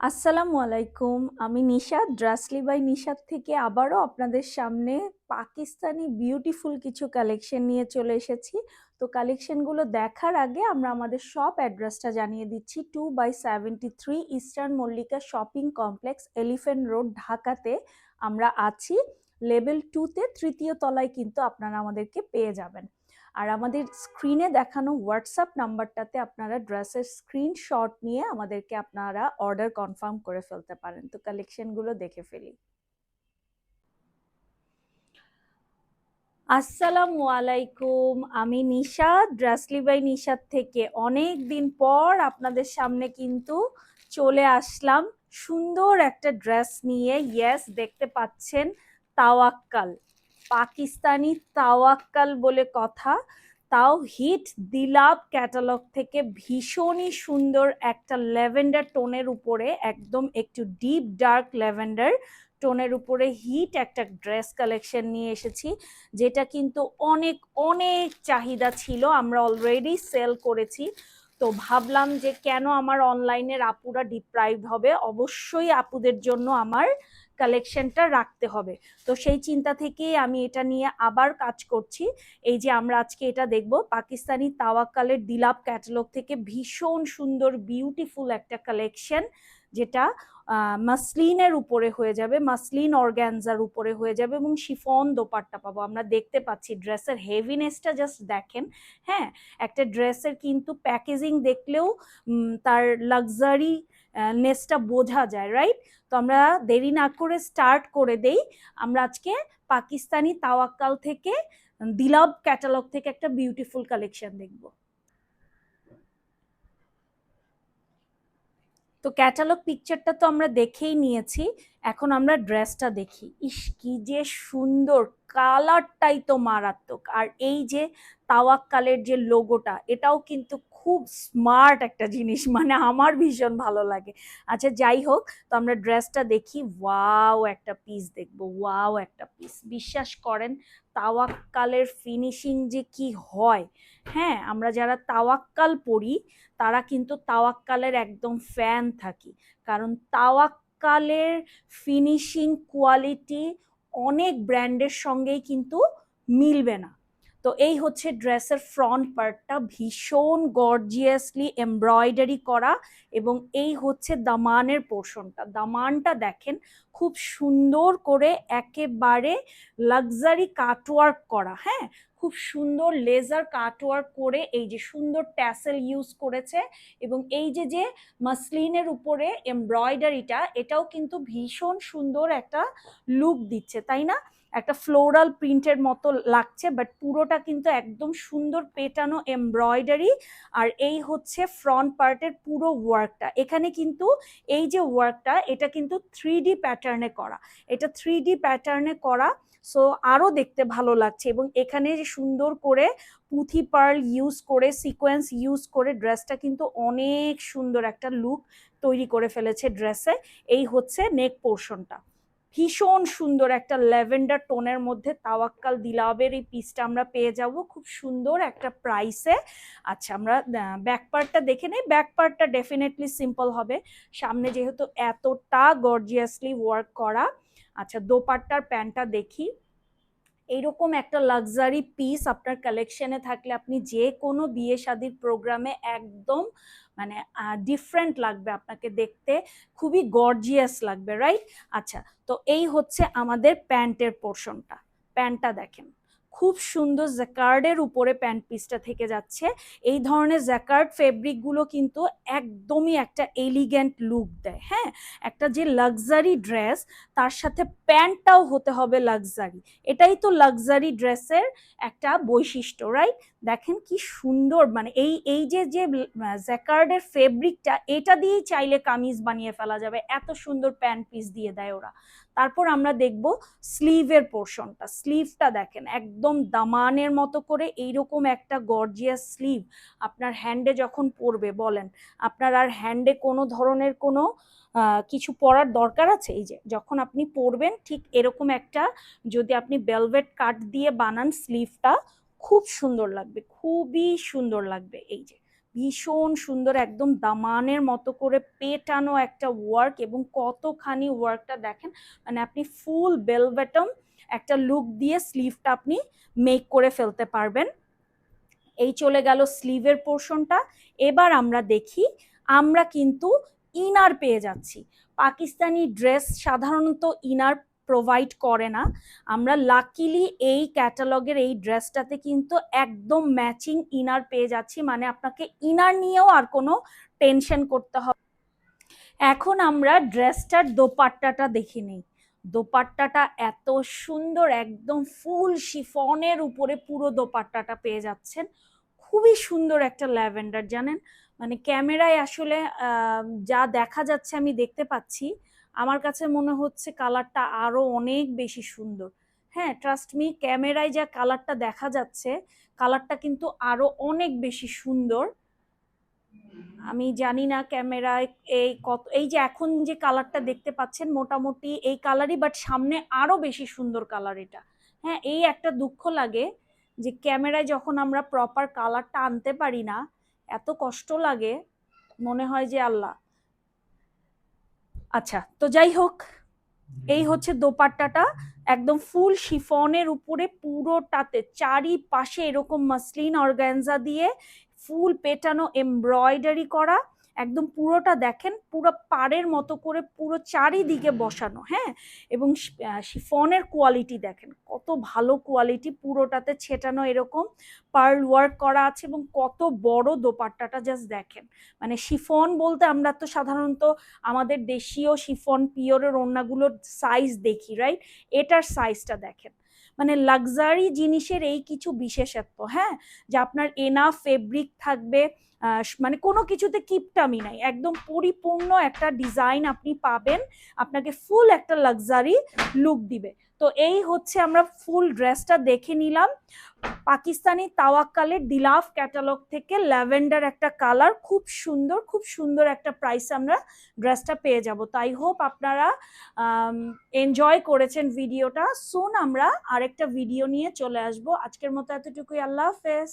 আসসালামু আলাইকুম। আমি নিশাদ ড্রাসলি বাই নিশাদ থেকে আবারও আপনাদের সামনে পাকিস্তানি বিউটিফুল কিছু কালেকশন নিয়ে চলে এসেছি। তো কালেকশনগুলো দেখার আগে আমরা আমাদের শপ অ্যাড্রেসটা জানিয়ে দিচ্ছি। Two by seventy three eastern Mallika shopping complex elephant road ঢাকাতে আমরা আছি। লেভেল টুতে তৃতীয় তলায় কিন্তু আপনারা আমাদেরকে পেয়ে যাবেন। আর আমাদের স্ক্রিনে দেখানো হোয়াটসঅ্যাপ নাম্বারটাতে আপনারা ড্রেসের স্ক্রিনশট নিয়ে আমাদেরকে আপনারা অর্ডার কনফার্ম করে ফেলতে পারেন। তো কালেকশনগুলো দেখে ফেলি। আসসালামু আলাইকুম, আমি নিশাদ ড্রাসলি বাই নিশাদ থেকে অনেক দিন পর আপনাদের সামনে কিন্তু চলে আসলাম। সুন্দর একটা ড্রেস নিয়ে ইয়েস দেখতে পাচ্ছেন, তাওয়াক্কাল। পাকিস্তানি তাওয়াক্কাল বলে কথা। তাও হিট দিলাব ক্যাটালগ থেকে ভীষণই সুন্দর একটা ল্যাভেন্ডার টোনের উপরে, একদম একটু ডিপ ডার্ক ল্যাভেন্ডার টোনের উপরে হিট একটা ড্রেস কালেকশন নিয়ে এসেছি, যেটা কিন্তু অনেক অনেক চাহিদা ছিল, আমরা অলরেডি সেল করেছি। তো ভাবলাম যে কেন আমার অনলাইনের আপুরা ডিপ্রাইভ হবে? অবশ্যই আপুদের জন্য আমার কালেকশনটা রাখতে হবে। তো সেই চিন্তা থেকে আমি এটা নিয়ে আবার কাজ করছি। এই যে আমরা আজকে এটা দেখব, পাকিস্তানি তাওয়াক্কালের দিলাপ ক্যাটালগ থেকে ভীষণ সুন্দর বিউটিফুল একটা কালেকশন যেটা মাসলিনের উপরে হয়ে যাবে, মাসলিন অর্গ্যানজার উপরে হয়ে যাবে এবং শিফন দোপাট্টা পাবো। আমরা দেখতে পাচ্ছি ড্রেসের হেভিনেসটা জাস্ট দেখেন হ্যাঁ? একটা ড্রেসের কিন্তু প্যাকেজিং দেখলেও তার লাক্সারি নেসটা বোঝা যায় রাইট তো আমরা দেরি না করে স্টার্ট করে দেই। আমরা আজকে পাকিস্তানি তাওয়াক্কাল থেকে, দিলাব ক্যাটালগ থেকে একটা বিউটিফুল কালেকশন দেখব। তো ক্যাটালগ পিকচারটা তো আমরা দেখেই নিয়েছি, এখন আমরা ড্রেসটা দেখি। ইস, কি যে সুন্দর কালারটাই তো মারাত্মক। আর এই যে তাওয়াক্কালের যে লোগোটা এটাও কিন্তু খুব স্মার্ট একটা জিনিস মানে আমার ভীষণ ভালো লাগে। আচ্ছা যাই হোক, তো আমরা ড্রেসটা দেখি। ওয়াও, একটা পিস দেখব। ওয়াও, একটা পিস বিশ্বাস করেন, তাওয়াক্কালের ফিনিশিং যে কি হয়। হ্যাঁ আমরা যারা তাওয়াক্কাল পড়ি, তারা কিন্তু তাওয়াক্কালের একদম ফ্যান থাকি। কারণ তাওয়াক্কালের ফিনিশিং কোয়ালিটি অনেক ব্র্যান্ডের সঙ্গেই কিন্তু মিলবে না। তো এই হচ্ছে ড্রেসের ফ্রন্ট পার্টটা ভীষণ গর্জিয়াসলি এমব্রয়ডারি করা এবং এই হচ্ছে দামানের পোর্শনটা দামানটা দেখেন, খুব সুন্দর করে একেবারে লাক্সারি কাটওয়ার্ক করা হ্যাঁ? খুব সুন্দর লেজার কাটওয়ার্ক করে এই যে সুন্দর ট্যাসেল ইউজ করেছে এবং এই যে যে মাসলিনের উপরে এমব্রয়ডারিটা এটাও কিন্তু ভীষণ সুন্দর একটা লুক দিচ্ছে, তাই না? একটা ফ্লোরাল প্রিন্টের মতো লাগছে বাট পুরোটা কিন্তু একদম সুন্দর পেটানো এমব্রয়ডারি আর এই হচ্ছে ফ্রন্ট পার্টের পুরো ওয়ার্কটা এখানে কিন্তু এই যে ওয়ার্কটা এটা কিন্তু থ্রি প্যাটার্নে করা। এটা থ্রি প্যাটার্নে করা সো আরও দেখতে ভালো লাগছে। এবং এখানে যে সুন্দর করে পুঁথি পার্ল ইউজ করে সিকোয়েন্স ইউজ করে ড্রেসটা কিন্তু অনেক সুন্দর একটা লুক তৈরি করে ফেলেছে ড্রেসে এই হচ্ছে নেক পোর্শনটা ভীষণ সুন্দর একটা ল্যাভেন্ডার টোনের মধ্যে তাওয়াক্কাল দিলাবের এই পিসটা আমরা পেয়ে যাব। খুব সুন্দর একটা প্রাইসে আচ্ছা আমরা ব্যাক পার্টটা দেখে নিই। ব্যাক পার্টটা ডেফিনেটলি সিম্পল হবে। সামনে যেহেতু এতটা গর্জিয়াসলি ওয়ার্ক করা। আচ্ছা দোপাট্টার প্যান্টটা দেখি। এইরকম একটা লাক্সারি পিস আপনার কালেকশনে থাকলে আপনি যে কোনো বিয়ে শাদির প্রোগ্রামে একদম মানে ডিফারেন্ট লাগবে আপনাকে দেখতে। খুবই গর্জিয়াস লাগবে রাইট আচ্ছা তো এই হচ্ছে আমাদের প্যান্টের পোর্শনটা প্যান্টটা দেখেন। খুব সুন্দর জ্যাকার্ডের উপরে প্যান্ট পিসটা থেকে যাচ্ছে। এই ধরনের জ্যাকার্ড ফেব্রিকগুলো কিন্তু একদমই একটা এলিগেন্ট লুক দেয় হ্যাঁ? একটা যে লাক্সারি ড্রেস তার সাথে প্যান্টটাও হতে হবে লাক্সারি এটাই তো লাক্সারি ড্রেসের একটা বৈশিষ্ট্য রাইট দেখেন কি সুন্দর মানে এই এই যে যে জ্যাকার্ডের ফেব্রিকটা, এটা দিয়েই চাইলে কামিজ বানিয়ে ফেলা যাবে। এত সুন্দর প্যান্ট পিস দিয়ে দেয় ওরা। তারপর আমরা দেখব স্লিভের পোর্শনটা। স্লিভটা দেখেন, একদম দামানের মতো করে এইরকম একটা গর্জিয়াস স্লিভ আপনার হ্যান্ডে যখন পরবে, বলেন। আপনার আর হ্যান্ডে কোনো ধরনের কোনো কিছু পরার দরকার আছে? এই যে, যখন আপনি পরবেন, ঠিক এরকম একটা যদি আপনি বেলভেট কাট দিয়ে বানান, স্লিভটা খুব সুন্দর লাগবে, খুবই সুন্দর লাগবে এই যে। ভীষণ সুন্দর, একদম দামানের মতো করে পেটানো একটা ওয়ার্ক এবং কতখানি ওয়ার্কটা দেখেন মানে আপনি ফুল বেলভেটম একটা লুক দিয়ে স্লিভটা আপনি মেক করে ফেলতে পারবেন। এই চলে গেল স্লিভের পোর্শনটা এবার আমরা দেখি, আমরা কিন্তু ইনার পেয়ে যাচ্ছি। পাকিস্তানি ড্রেস সাধারণত ইনার প্রোভাইড করে না। আমরা লাকিলি এই ক্যাটালগের এই ড্রেসটাতে কিন্তু একদম ম্যাচিং ইনার পেয়ে যাচ্ছি মানে আপনাকে ইনার নিয়েও আর কোনো টেনশন করতে হবে এখন আমরা ড্রেসটার দোপাট্টাটা দেখে নিই। দোপাট্টাটা এত সুন্দর, একদম ফুল শিফনের উপরে পুরো দোপাট্টাটা পেয়ে যাচ্ছেন। খুবই সুন্দর একটা ল্যাভেন্ডার, জানেন? মানে ক্যামেরায় আসলে যা দেখা যাচ্ছে আমি দেখতে পাচ্ছি আমার কাছে মনে হচ্ছে কালারটা আরও অনেক বেশি সুন্দর। হ্যাঁ ট্রাস্ট মি ক্যামেরায় যা কালারটা দেখা যাচ্ছে, কালারটা কিন্তু আরও অনেক বেশি সুন্দর। আমি জানি না ক্যামেরায় এই কত, এই যে এখন যে কালারটা দেখতে পাচ্ছেন, মোটামুটি এই কালারই বাট সামনে আরও বেশি সুন্দর কালার এটা। হ্যাঁ এই একটা দুঃখ লাগে যে ক্যামেরায় যখন আমরা প্রপার কালারটা আনতে পারি না, এত কষ্ট লাগে। মনে হয় যে আল্লাহ আচ্ছা তো যাই হোক এই হচ্ছে দোপাট্টাটা একদম ফুল শিফনের উপরে পুরোটাতে চারিপাশে এরকম মাসলিন অর্গ্যানজা দিয়ে ফুল পেটানো এমব্রয়ডারি করা একদম পুরোটা দেখেন, পুরো পাড়ের মতো করে পুরো চারিদিকে বসানো হ্যাঁ? এবং শিফনের কোয়ালিটি দেখেন, কত ভালো কোয়ালিটি পুরোটাতে ছেটানো এরকম পার্ল ওয়ার্ক করা আছে এবং কত বড় দোপাট্টাটা জাস্ট দেখেন। মানে শিফন বলতে আমরা তো সাধারণত আমাদের দেশীয় শিফন, পিওরের ওড়নাগুলোর সাইজ দেখি রাইট এটার সাইজটা দেখেন। মানে লাক্সারি জিনিসের এই কিছু বিশেষত্ব হ্যাঁ? যে আপনার এনা ফেব্রিক থাকবে মানে কোনো কিছুতে কিপটামি নাই। একদম পরিপূর্ণ একটা ডিজাইন আপনি পাবেন, আপনাকে ফুল একটা লাক্সারি লুক দিবে। তো এই হচ্ছে আমরা ফুল ড্রেসটা দেখে নিলাম। পাকিস্তানি তাওয়াক্কালের ডিলাফ ক্যাটালগ থেকে ল্যাভেন্ডার একটা কালার খুব সুন্দর খুব সুন্দর একটা প্রাইস আমরা ড্রেসটা পেয়ে যাব। তাই হোপ আপনারা এনজয় করেছেন ভিডিওটা সুন আমরা আরেকটা ভিডিও নিয়ে চলে আসব। আজকের মতো এতটুকুই। আল্লাহ হাফেজ।